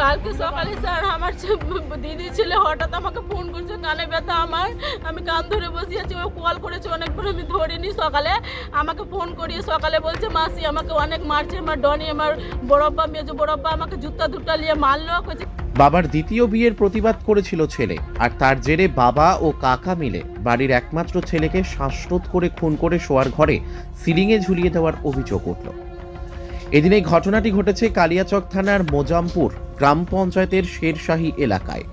কালকে সকালে স্যার আমার দিদি ছেলে হঠাৎ আমাকে ফোন করছে, কানে ব্যথা আমার। আমি কান ধরে বসে আছি, ও কল করেছে অনেকবার, আমি ধরিনি সকালে। আমাকে ফোন করিয়ে সকালে বলছে, মাসি আমাকে অনেক মারছে, আমার ডনি, আমার বড়ব্বা মেজো বড়ব্বা আমাকে জুতা দুটা নিয়ে মারলো। কইছে, বাবার দ্বিতীয় বিয়ের প্রতিবাদ করেছিল ছেলে, আর তার জেরে বাবা ও কাকা মিলে বাড়ির একমাত্র ছেলেকে শ্বাসরোধ করে খুন করে শোয়ার ঘরে সিলিংয়ে ঝুলিয়ে দেওয়ার অভিযোগ উঠল। এদিন এই ঘটনাটি ঘটেছে কালিয়াচক থানার মোজামপুর গ্রাম পঞ্চায়েতের শেরশাহী এলাকায়।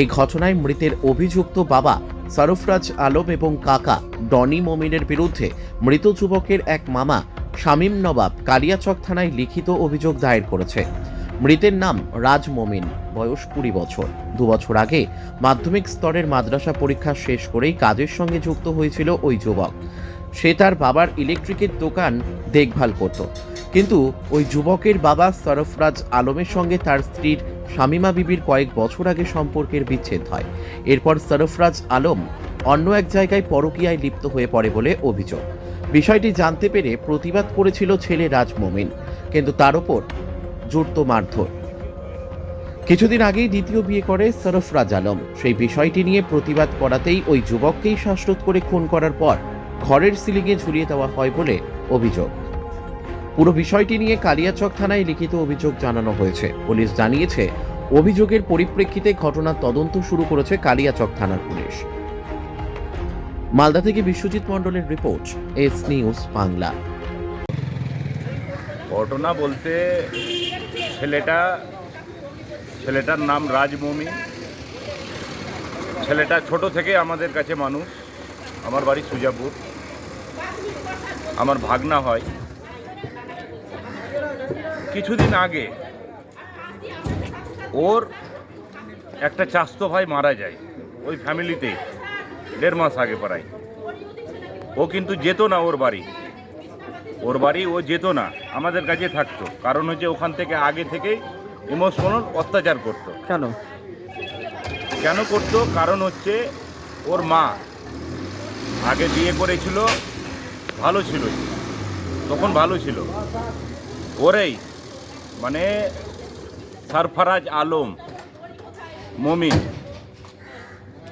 এই ঘটনায় মৃতের অভিযুক্ত বাবা সরফরাজ আলম এবং কাকা ডনি মমিনের বিরুদ্ধে মৃত যুবকের এক মামা শামীম নবাব কালিয়াচক থানায় লিখিত অভিযোগ দায়ের করেছে। মৃতের নাম রাজ মমিন, বয়স কুড়ি বছর। দু বছর আগে মাধ্যমিক স্তরের মাদ্রাসা পরীক্ষা শেষ করেই কাজের সঙ্গে যুক্ত হয়েছিল ওই যুবক। সে তার বাবার ইলেকট্রিকের দোকান দেখভাল করত। কিন্তু ওই যুবকের বাবা সরফরাজ আলমের সঙ্গে তার স্ত্রীর শামিমা বিবির কয়েক বছর আগে সম্পর্কের বিচ্ছেদ হয়। এরপর সরফরাজ আলম অন্য এক জায়গায় পরকীয়ায় লিপ্ত হয়ে পড়ে বলে অভিযোগ। বিষয়টি জানতে পেরে প্রতিবাদ করেছিল ছেলে রাজ মমিন কিন্তু তার ওপর জুড়ত মারধর। কিছুদিন আগেই দ্বিতীয় বিয়ে করে সরফরাজ আলম। সেই বিষয়টি নিয়ে প্রতিবাদ করাতেই ওই যুবককেই শ্বাসরোধ করে খুন করার পর ঘরের সিলিংয়ে ঝুলিয়ে দেওয়া হয় বলে অভিযোগ। পুরো বিষয়টি নিয়ে কালিয়াচক থানায় লিখিত অভিযোগ জানানো হয়েছে। পুলিশ জানিয়েছে, অভিযোগের পরিপ্রেক্ষিতে ঘটনার তদন্ত শুরু করেছে কালিয়াচক থানার পুলিশ। মালদা থেকে বিশ্বজিৎ মণ্ডলের রিপোর্ট, এস নিউজ বাংলা। ঘটনা বলতে ছেলেটা, ছেলেটার নাম রাজমমি। ছেলেটা ছোট থেকে আমাদের কাছে মানুষ। আমার বাড়ি সুজাপুর। আমার ভাগনা হয়। কিছুদিন আগে ওর একটা চাস্তো ভাই মারা যায় ওই ফ্যামিলিতে দেড় মাস আগে প্রায়। ও কিন্তু যেত না ওর বাড়ি। ওর বাড়ি ও যেত না আমাদের কাছে থাকতো। কারণ হচ্ছে ওখান থেকে আগে থেকেই ইমোশনাল অত্যাচার করতো। কেন? কেন করতো? কারণ হচ্ছে ওর মা আগে বিয়ে করেছিল ভালো ছিল। তখন ভালো ছিল। ওরেই মানে সরফরাজ আলম মমিন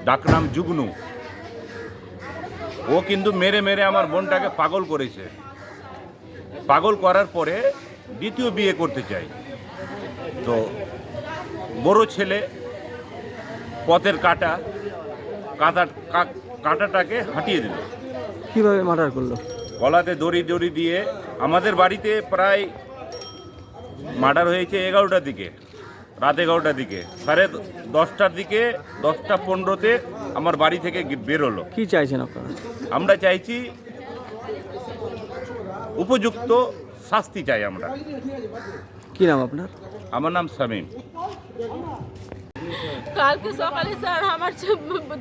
ডাকনাম জুগনু ও কিন্তু মেরে মেরে আমার বোনটাকে পাগল করেছে। পাগল করার পরে দ্বিতীয় বিয়ে করতে চাই। তো বড় ছেলে পথের কাটা কাঁটা কাঁটাটাকে হাঁটিয়ে দিল। কীভাবে মার্ডার করল? গলাতে দড়ি দড়ি দিয়ে আমাদের বাড়িতে প্রায় মার্ডার হয়েছে এগারোটার দিকে রাত এগারোটার দিকে। সাড়ে দশটার দিকে দশটা পনেরোতে আমার বাড়ি থেকে বেরোলো। কি চাইছেন আপনারা? আমরা চাইছি উপযুক্ত শাস্তি চাই আমরা। কি নাম আপনার? আমার নাম শামীম। কালকে সকালে স্যার আমার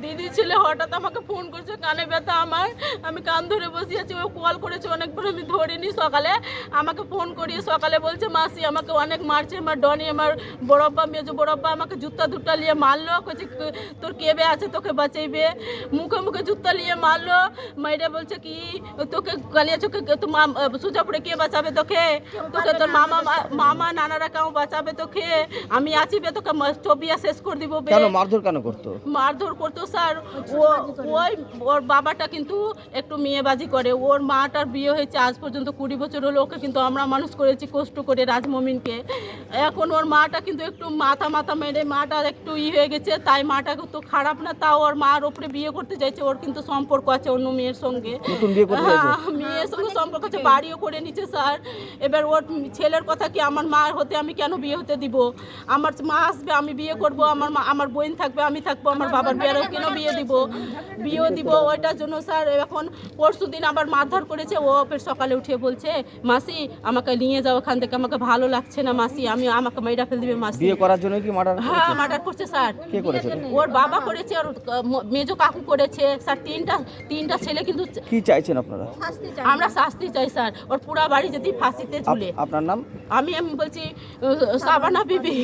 দিদি ছেলে হঠাৎ আমাকে ফোন করছে, কানে ব্যথা আমার। আমি কান ধরে বসে আছি, ও কল করেছে অনেকবার, আমি ধরিনি সকালে। আমাকে ফোন করিয়ে সকালে বলছে, মাসি, আমাকে অনেক মারছে, আমার ডনি, আমার বড়ব্বা মেজো বড়ব্বা আমাকে জুতা দুটা নিয়ে মারলো। কইছে "ক- তোর কেবে আছে, তোকে বাঁচাইবে? মুখে মুখে জুতা নিয়ে মারলো। মাইরে বলছে, কি, তোকে কালিয়া চোখে সুজাপুরে কে বাঁচাবে তোকে? তোকে তোর মামা মামা, নানারা কেউ বাঁচাবে তোকে? আমি আছি তোকে চবিয়া শেষ করে দিব কেন? মারধর কেন করতো? মারধর করতো স্যার। ও ওই ওর বাবাটা কিন্তু একটু মেয়েবাজি করে। ওর মাটার বিয়ে হয়েছে আজ পর্যন্ত কুড়ি বছর হলো। ওকে কিন্তু আমরা মানুষ করেছি কষ্ট করে রাজমমিনকে। এখন ওর মাটা কিন্তু একটু মাথা মাথা মেরে মাটা একটু ই হয়ে গেছে তাই মাটা তো খারাপ না তাও ওর মার ওপরে বিয়ে করতে চাইছে। ওর কিন্তু সম্পর্ক আছে অন্য মেয়ের সঙ্গে? হ্যাঁ, মেয়ের সঙ্গে সম্পর্ক আছে বাড়িও করে নিচ্ছে স্যার। এবার ওর ছেলের কথা কি আমার মা হতে আমি কেন বিয়ে হতে দিব? আমার মা আসবে আমি বিয়ে করব আমার মা আমার বোন থাকবে আমি থাকব আমার বাবার বিয়েরও কেন বিয়ে দিব বিয়েও দিব ওইটার জন্য স্যার এখন পরশু দিন আবার মারধর করেছে ও ফের সকালে উঠে বলছে মাসি আমাকে নিয়ে যাও ওখান থেকে আমাকে ভালো লাগছে না মাসি আমি আমাকে মেয়েরা ফেল দিবে মাসি। বিয়ে করার জন্য কি মার্ডার হ্যাঁ মার্ডার করছে স্যার। কে করেছে? ওর বাবা করেছে ওর ম- মেজো কাকু করেছে স্যার তিনটা তিনটা ছেলে কিন্তু কি চাইছেন আপনারা? আমরা শাস্তি চাই স্যার ওর পুরা বাড়ি যদি ফাঁসিতে ঝুলে। আপনার নাম? আমি আমি বলছি সাবানা বিবি।